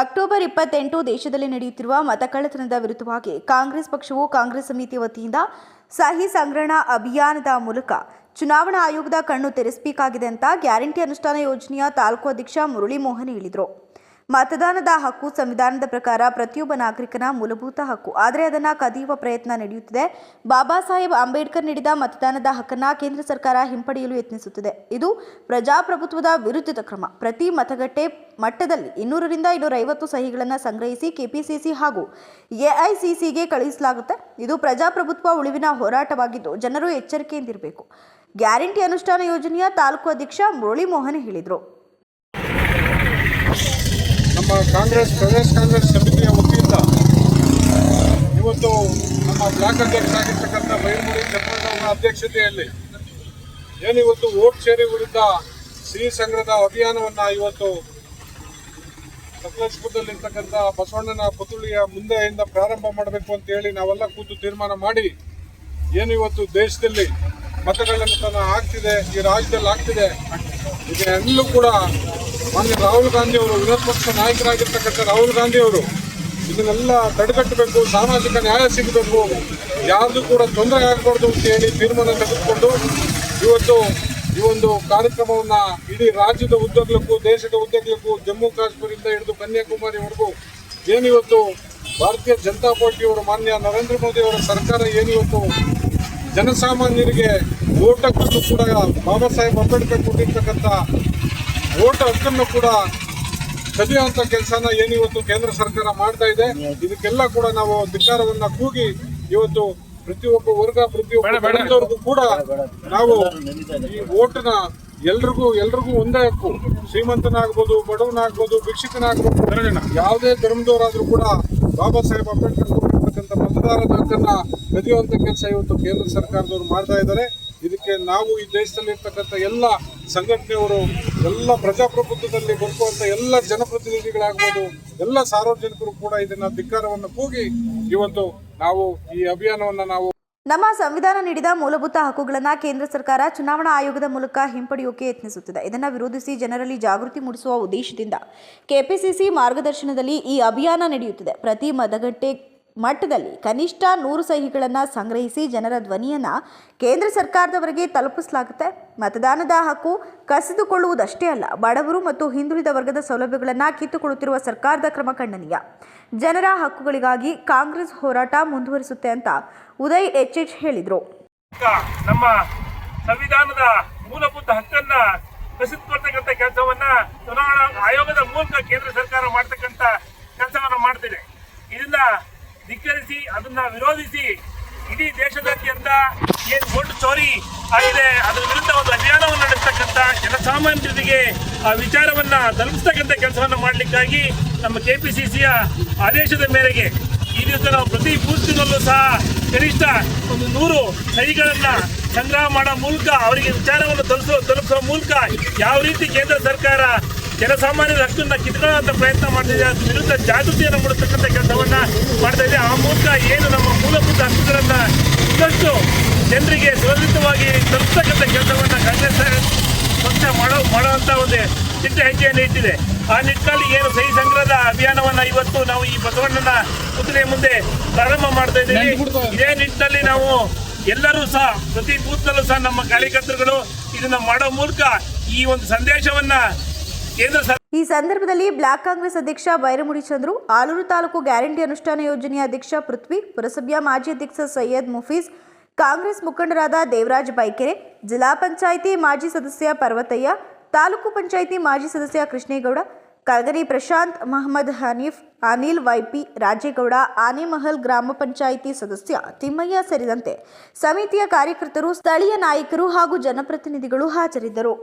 October ಇಪ್ಪತ್ತೆಂಟು ದೇಶದಲ್ಲಿ ನಡೆಯುತ್ತಿರುವ ಮತಕಳ್ಳತನದ ವಿರುದ್ಧವಾಗಿ ಕಾಂಗ್ರೆಸ್ ಪಕ್ಷವು ಕಾಂಗ್ರೆಸ್ ಸಮಿತಿ ವತಿಯಿಂದ ಸಹಿ ಸಂಗ್ರಹಣಾ ಅಭಿಯಾನದ ಮೂಲಕ ಚುನಾವಣಾ ಆಯೋಗದ ಕಣ್ಣು ತೆರೆಸಬೇಕಾಗಿದೆ ಅಂತ ಗ್ಯಾರಂಟಿ ಅನುಷ್ಠಾನ ಯೋಜನೆಯ ತಾಲೂಕು ಅಧ್ಯಕ್ಷ ಮುರಳಿ ಮೋಹನ್ ಹೇಳಿದರು. ಮತದಾನದ ಹಕ್ಕು ಸಂವಿಧಾನದ ಪ್ರಕಾರ ಪ್ರತಿಯೊಬ್ಬ ನಾಗರಿಕನ ಮೂಲಭೂತ ಹಕ್ಕು. ಆದರೆ ಅದನ್ನು ಕದಿಯುವ ಪ್ರಯತ್ನ ನಡೆಯುತ್ತಿದೆ. ಬಾಬಾ ಸಾಹೇಬ್ ಅಂಬೇಡ್ಕರ್ ನೀಡಿದ ಮತದಾನದ ಹಕ್ಕನ್ನು ಕೇಂದ್ರ ಸರ್ಕಾರ ಹಿಂಪಡೆಯಲು ಯತ್ನಿಸುತ್ತಿದೆ. ಇದು ಪ್ರಜಾಪ್ರಭುತ್ವದ ವಿರುದ್ಧದ ಕ್ರಮ. ಪ್ರತಿ ಮತಗಟ್ಟೆ ಮಟ್ಟದಲ್ಲಿ ಇನ್ನೂರರಿಂದ ಇನ್ನೂರೈವತ್ತು ಸಹಿಗಳನ್ನು ಸಂಗ್ರಹಿಸಿ ಕೆಪಿಸಿಸಿ ಹಾಗೂ ಎಐಸಿಸಿಗೆ ಕಳುಹಿಸಲಾಗುತ್ತೆ. ಇದು ಪ್ರಜಾಪ್ರಭುತ್ವ ಉಳಿವಿನ ಹೋರಾಟವಾಗಿದ್ದು ಜನರು ಎಚ್ಚರಿಕೆಯಿಂದಿರಬೇಕು. ಗ್ಯಾರಂಟಿ ಅನುಷ್ಠಾನ ಯೋಜನೆಯ ತಾಲೂಕು ಅಧ್ಯಕ್ಷ ಮುರಳಿ ಮೋಹನ್ ಹೇಳಿದರು. ನಮ್ಮ ಕಾಂಗ್ರೆಸ್, ಪ್ರದೇಶ ಕಾಂಗ್ರೆಸ್ ಸಮಿತಿಯ ವತಿಯಿಂದ ಇವತ್ತು ನಮ್ಮ ಬ್ಲಾಕ್ ಅಧ್ಯಕ್ಷ ಆಗಿರ್ತಕ್ಕಂಥ ಚಂದ್ರಣ್ಣ ಅವರ ಅಧ್ಯಕ್ಷತೆಯಲ್ಲಿ ಏನಿವತ್ತು ವೋಟ್ ಶೇರಿ ವಿರುದ್ಧ ಸಿಹಿ ಸಂಗ್ರಹದ ಅಭಿಯಾನವನ್ನ ಇವತ್ತು ಸಕಲೇಶ್ಪುರದಲ್ಲಿರ್ತಕ್ಕಂಥ ಬಸವಣ್ಣನ ಪುತುಳಿಯ ಮುಂದೆಯಿಂದ ಪ್ರಾರಂಭ ಮಾಡಬೇಕು ಅಂತ ಹೇಳಿ ನಾವೆಲ್ಲ ಕೂತು ತೀರ್ಮಾನ ಮಾಡಿ ಏನು ಇವತ್ತು ದೇಶದಲ್ಲಿ ತನ್ನ ಆಗ್ತಿದೆ, ಈ ರಾಜ್ಯದಲ್ಲಿ ಆಗ್ತಿದೆ, ಇದೆಲ್ಲೂ ಕೂಡ ಮಾನ್ಯ ರಾಹುಲ್ ಗಾಂಧಿ ಅವರು, ವಿರೋಧ ಪಕ್ಷ ನಾಯಕರಾಗಿರ್ತಕ್ಕಂಥ ರಾಹುಲ್ ಗಾಂಧಿ ಅವರು, ಇದನ್ನೆಲ್ಲ ತಡೆಗಟ್ಟಬೇಕು, ಸಾಮಾಜಿಕ ನ್ಯಾಯ ಸಿಗಬೇಕು, ಯಾರ್ದು ಕೂಡ ತೊಂದರೆ ಆಗಬಾರ್ದು ಅಂತ ಹೇಳಿ ತೀರ್ಮಾನ ತೆಗೆದುಕೊಂಡು ಇವತ್ತು ಈ ಒಂದು ಕಾರ್ಯಕ್ರಮವನ್ನ ಇಡೀ ರಾಜ್ಯದ ಉದ್ದಗಲಕ್ಕೂ, ದೇಶದ ಉದ್ದಗಲಕ್ಕೂ, ಜಮ್ಮು ಕಾಶ್ಮೀರದಿಂದ ಹಿಡಿದು ಕನ್ಯಾಕುಮಾರಿವರೆಗೂ ಏನಿವತ್ತು ಭಾರತೀಯ ಜನತಾ ಪಾರ್ಟಿಯವರ ಮಾನ್ಯ ನರೇಂದ್ರ ಮೋದಿ ಅವರ ಸರ್ಕಾರ ಏನಿವತ್ತು ಜನಸಾಮಾನ್ಯರಿಗೆ ಓಟಕ್ಕೂ ಕೂಡ ಬಾಬಾ ಸಾಹೇಬ್ ಅಂಬೇಡ್ಕರ್ ಕೊಟ್ಟಿರ್ತಕ್ಕಂಥ ಓಟ್ ಹಕ್ಕನ್ನು ಕೂಡ ಕದಿಯುವಂತ ಕೆಲಸನ ಏನಿವತ್ತು ಕೇಂದ್ರ ಸರ್ಕಾರ ಮಾಡ್ತಾ ಇದೆ ಇದಕ್ಕೆಲ್ಲ ಕೂಡ ನಾವು ಧಿಕ್ಕಾರವನ್ನ ಕೂಗಿ ಇವತ್ತು ಪ್ರತಿಯೊಬ್ಬ ವರ್ಗ ಪ್ರತಿಯೊಬ್ಬ ವರ್ಗದವ್ರಿಗೂ ಕೂಡ ನಾವು ಈ ಓಟ್ನ ಎಲ್ರಿಗೂ ಎಲ್ರಿಗೂ ಒಂದೇ ಹಕ್ಕು. ಶ್ರೀಮಂತನಾಗ್ಬೋದು ಬಡವನಾಗ್ಬೋದು ಭಿಕ್ಷಕನಾಗ್ಬೋದು ಯಾವುದೇ ಧರ್ಮದವರಾದ್ರೂ ಕೂಡ ಬಾಬಾ ಸಾಹೇಬ್ ಅಂಬೇಡ್ಕರ್ ಕೊಟ್ಟಿರ್ತಕ್ಕಂಥ ಮತದಾರರ ಹಕ್ಕನ್ನ ಕದಿಯುವಂತ ಕೆಲಸ ಇವತ್ತು ಕೇಂದ್ರ ಸರ್ಕಾರದವರು ಮಾಡ್ತಾ ಇದ್ದಾರೆ. ಇದಕ್ಕೆ ನಾವು ಈ ದೇಶದಲ್ಲಿ ಇರ್ತಕ್ಕಂಥ ಎಲ್ಲ ಸಂಘಟನೆಯವರು ಎಲ್ಲ ಪ್ರಜಾಪ್ರಭುತ್ವದಲ್ಲಿ ಬದುಕುವಂತ ಎಲ್ಲ ಜನಪ್ರತಿನಿಧಿಗಳಾಗ್ಬೋದು, ಎಲ್ಲ ಸಾರ್ವಜನಿಕರು ಕೂಡ ಇದನ್ನ ಧಿಕ್ಕಾರವನ್ನು ಕೂಗಿ ಇವತ್ತು ನಾವು ಈ ಅಭಿಯಾನವನ್ನ ನಾವು ನಮ್ಮ ಸಂವಿಧಾನ ನೀಡಿದ ಮೂಲಭೂತ ಹಕ್ಕುಗಳನ್ನು ಕೇಂದ್ರ ಸರ್ಕಾರ ಚುನಾವಣಾ ಆಯೋಗದ ಮೂಲಕ ಹಿಂಪಡೆಯೋಕೆ ಯತ್ನಿಸುತ್ತಿದೆ. ಇದನ್ನು ವಿರೋಧಿಸಿ ಜನರಲ್ಲಿ ಜಾಗೃತಿ ಮೂಡಿಸುವ ಉದ್ದೇಶದಿಂದ ಕೆಪಿಸಿಸಿ ಮಾರ್ಗದರ್ಶನದಲ್ಲಿ ಈ ಅಭಿಯಾನ ನಡೆಯುತ್ತಿದೆ. ಪ್ರತಿ ಮತಗಟ್ಟೆ ಮಟ್ಟದಲ್ಲಿ ಕನಿಷ್ಠ ನೂರು ಸಹಿಗಳನ್ನು ಸಂಗ್ರಹಿಸಿ ಜನರ ಧ್ವನಿಯನ್ನು ಕೇಂದ್ರ ಸರ್ಕಾರದವರೆಗೆ ತಲುಪಿಸಲಾಗುತ್ತೆ. ಮತದಾನದ ಹಕ್ಕು ಕಸಿದುಕೊಳ್ಳುವುದಷ್ಟೇ ಅಲ್ಲ, ಬಡವರು ಮತ್ತು ಹಿಂದುಳಿದ ವರ್ಗದ ಸೌಲಭ್ಯಗಳನ್ನು ಕಿತ್ತುಕೊಳ್ಳುತ್ತಿರುವ ಸರ್ಕಾರದ ಕ್ರಮ ಖಂಡನೀಯ. ಜನರ ಹಕ್ಕುಗಳಿಗಾಗಿ ಕಾಂಗ್ರೆಸ್ ಹೋರಾಟ ಮುಂದುವರಿಸುತ್ತೆ ಅಂತ ಉದಯ್ ಎಚ್ ಎಚ್ ಹೇಳಿದರು ನಮ್ಮ ಸಂವಿಧಾನದ ಮೂಲಭೂತ ಹಕ್ಕನ್ನ ಕಸಿದುಕೊಳ್ತಕ್ಕಂಥ ಕೆಲಸವನ್ನ ಚುನಾವಣಾ ಆಯೋಗದ ಮೂಲಕ ಕೇಂದ್ರ ಸರ್ಕಾರ ಮಾಡ್ತಕ್ಕಂಥ ಕೆಲಸವನ್ನ ಮಾಡ್ತಿದೆ ಇದನ್ನ ಅದನ್ನ ವಿರೋಧಿಸಿ ಇಡೀ ದೇಶದಾದ್ಯಂತ ಏನು ಓಟ್ ಚೋರಿ ಆಗಿದೆ, ಅದರ ವಿರುದ್ಧ ಒಂದು ಅಭಿಯಾನವನ್ನು ನಡೆಸ್ತಕ್ಕಂಥ ಜನಸಾಮಾನ್ಯರಿಗೆ ಆ ವಿಚಾರವನ್ನ ತಲುಪಿಸ್ತಕ್ಕಂಥ ಕೆಲಸವನ್ನ ಮಾಡಲಿಕ್ಕಾಗಿ ನಮ್ಮ ಕೆ ಪಿ ಸಿ ಸಿಯ ಆದೇಶದ ಮೇರೆಗೆ ಈ ದಿವಸ ನಾವು ಪ್ರತಿ ಬೂತ್ನಲ್ಲೂ ಸಹ ಕನಿಷ್ಠ ಒಂದು ನೂರು ಸಹಿಗಳನ್ನ ಸಂಗ್ರಹ ಮಾಡೋ ಮೂಲಕ ಅವರಿಗೆ ವಿಚಾರವನ್ನು ತಲುಪಿಸೋ ತಲುಪಿಸುವ ಮೂಲಕ ಯಾವ ರೀತಿ ಕೇಂದ್ರ ಸರ್ಕಾರ ಜನಸಾಮಾನ್ಯರ ಹಕ್ಕನ್ನ ಕಿತ್ಕೊಳ್ಳುವಂತ ಪ್ರಯತ್ನ ಮಾಡ್ತಿದೆ ಅದ್ರ ವಿರುದ್ಧ ಜಾಗೃತಿಯನ್ನು ಮೂಡಿಸ್ತಕ್ಕಂಥ ಕೆಲಸವನ್ನ ಮಾಡ್ತಾ ಇದೆ. ಆ ಮೂಲಕ ಏನು ನಮ್ಮ ಮೂಲಭೂತ ಹಕ್ಕುಗಳನ್ನು ಇನ್ನಷ್ಟು ಜನರಿಗೆ ಸುರಕ್ಷಿತವಾಗಿ ತಲುಪಿಸ್ತಕ್ಕಂಥ ಕೆಲಸವನ್ನ ಕಾಂಗ್ರೆಸ್ ಪಕ್ಷ ಮಾಡೋ ಮಾಡುವಂತ ಒಂದು ಚಿಟ್ಟ ಹೆಜ್ಜೆಯನ್ನು ಇಟ್ಟಿದೆ. ಆ ನಿಟ್ಟಿನಲ್ಲಿ ಏನು ಸಹಿ ಸಂಗ್ರಹದ ಅಭಿಯಾನವನ್ನ ಇವತ್ತು ನಾವು ಈ ಬಸವಣ್ಣನ ಪುತ್ರಿಯ ಮುಂದೆ ಪ್ರಾರಂಭ ಮಾಡ್ತಾ ಇದ್ದೀವಿ. ಇದೇ ನಿಟ್ಟಿನಲ್ಲಿ ನಾವು ಎಲ್ಲರೂ ಸಹ ಪ್ರತಿ ಬೂತ್ನಲ್ಲೂ ಸಹ ನಮ್ಮ ಕಾರ್ಯಕರ್ತರುಗಳು ಇದನ್ನ ಮಾಡೋ ಮೂಲಕ ಈ ಒಂದು ಸಂದೇಶವನ್ನ ಈ ಸಂದರ್ಭದಲ್ಲಿ ಬ್ಲಾಕ್ ಕಾಂಗ್ರೆಸ್ ಅಧ್ಯಕ್ಷ ಬೈರಮುಡಿ ಚಂದ್ರು, ಆಲೂರು ತಾಲೂಕು ಗ್ಯಾರಂಟಿ ಅನುಷ್ಠಾನ ಯೋಜನೆಯ ಅಧ್ಯಕ್ಷ ಪೃಥ್ವಿ, ಪುರಸಭೆಯ ಮಾಜಿ ಅಧ್ಯಕ್ಷ ಸೈಯದ್ ಮುಫೀಸ್, ಕಾಂಗ್ರೆಸ್ ಮುಖಂಡರಾದ ದೇವರಾಜ್ ಬೈಕೆರೆ, ಜಿಲ್ಲಾ ಪಂಚಾಯಿತಿ ಮಾಜಿ ಸದಸ್ಯ ಪರ್ವತಯ್ಯ, ತಾಲೂಕು ಪಂಚಾಯಿತಿ ಮಾಜಿ ಸದಸ್ಯ ಕೃಷ್ಣೇಗೌಡ ಕಲ್ಗರಿ ಪ್ರಶಾಂತ್, ಮಹಮ್ಮದ್ ಹನೀಫ್, ಅನಿಲ್ ವೈಪಿ, ರಾಜೇಗೌಡ, ಆನೆಮಹಲ್ ಗ್ರಾಮ ಪಂಚಾಯಿತಿ ಸದಸ್ಯ ತಿಮ್ಮಯ್ಯ ಸೇರಿದಂತೆ ಸಮಿತಿಯ ಕಾರ್ಯಕರ್ತರು, ಸ್ಥಳೀಯ ನಾಯಕರು ಹಾಗೂ ಜನಪ್ರತಿನಿಧಿಗಳು ಹಾಜರಿದ್ದರು.